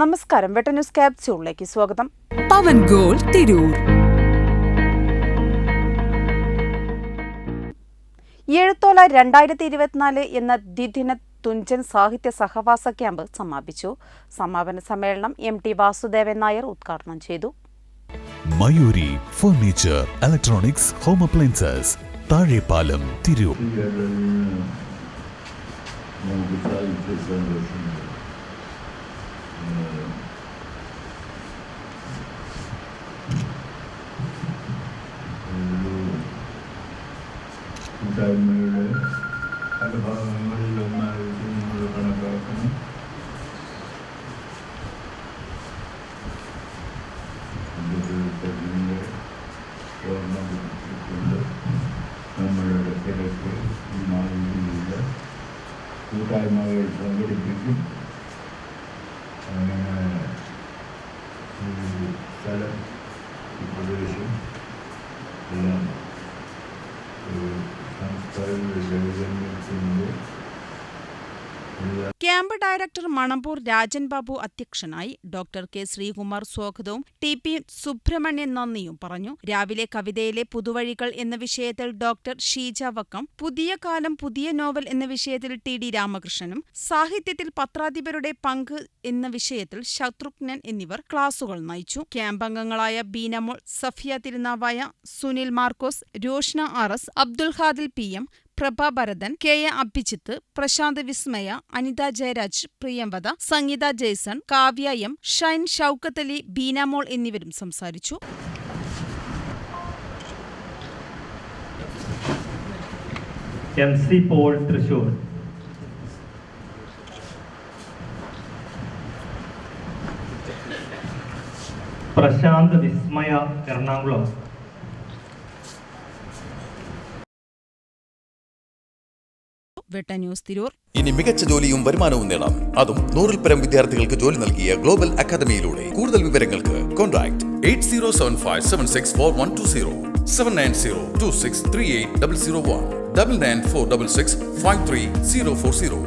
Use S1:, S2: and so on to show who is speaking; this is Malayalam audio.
S1: നമസ്കാരം. വെട്ട ന്യൂസ് ക്യാപ്സ്യൂളിലേക്ക് സ്വാഗതം.
S2: പവൻ ഗോൾ തിരൂർ.
S1: എഴുത്തോല രണ്ടായിരത്തി ഇരുപത്തിനാല് എന്ന ദ്വിദിന തുഞ്ചൻ സാഹിത്യ സഹവാസ ക്യാമ്പ് സമാപിച്ചു. സമാപന സമ്മേളനം എം ടി വാസുദേവൻ നായർ ഉദ്ഘാടനം ചെയ്തു.
S3: Mayuri furniture electronics home appliances Thazhepalam Tirur.
S4: കൂട്ടായ്മയുടെ പല ഭാഗങ്ങളിലൊന്നായിട്ട് നമ്മൾ കണക്കാക്കണം അതിന്റെ ഓർമ്മ നമ്മളുടെ തിരക്ക് മാറിയില്ല കൂട്ടായ്മകൾ സംഘടിപ്പിക്കും
S1: ക്യാമ്പ് ഡയറക്ടർ മണമ്പൂർ രാജൻ ബാബു അധ്യക്ഷനായി ഡോക്ടർ കെ ശ്രീകുമാർ സ്വാഗതവും ടി പി സുബ്രഹ്മണ്യൻ നന്ദിയും പറഞ്ഞു. രാവിലെ കവിതയിലെ പുതുവഴികൾ എന്ന വിഷയത്തിൽ ഡോക്ടർ ഷീജ വക്കം പുതിയ കാലം പുതിയ നോവൽ എന്ന വിഷയത്തിൽ ടി ഡി രാമകൃഷ്ണനും സാഹിത്യത്തിൽ പത്രാധിപരുടെ പങ്ക് എന്ന വിഷയത്തിൽ ശത്രുഘ്നൻ എന്നിവർ ക്ലാസുകൾ നയിച്ചു. ക്യാമ്പ് അംഗങ്ങളായ Beenamol Safiya Thirunavaya Sunil Markose Roshna R S Abdul Khadil P M Prabhabharathan K A Abhijith Prashanth Vismaya Anitha Jayaraj Priyamvada Sangeetha Jaison Kavya M Shine Shoukathali Beenamol എന്നിവരും സംസാരിച്ചു.
S5: M C Paul Thrissur. Prashanth Vismaya Ernakulam.
S1: വെട്ട ന്യൂസ് തിരൂർ.
S6: ഇനി മികച്ച ജോലിയും വരുമാനവും നേടാം. അതും നൂറിൽ പരം വിദ്യാർത്ഥികൾക്ക് ജോലി നൽകിയ ഗ്ലോബൽ അക്കാദമിയിലൂടെ. കൂടുതൽ വിവരങ്ങൾക്ക് contact eight zero seven five seven six four one two zero seven nine zero two six three eight double zero one double nine four double six five three zero four zero.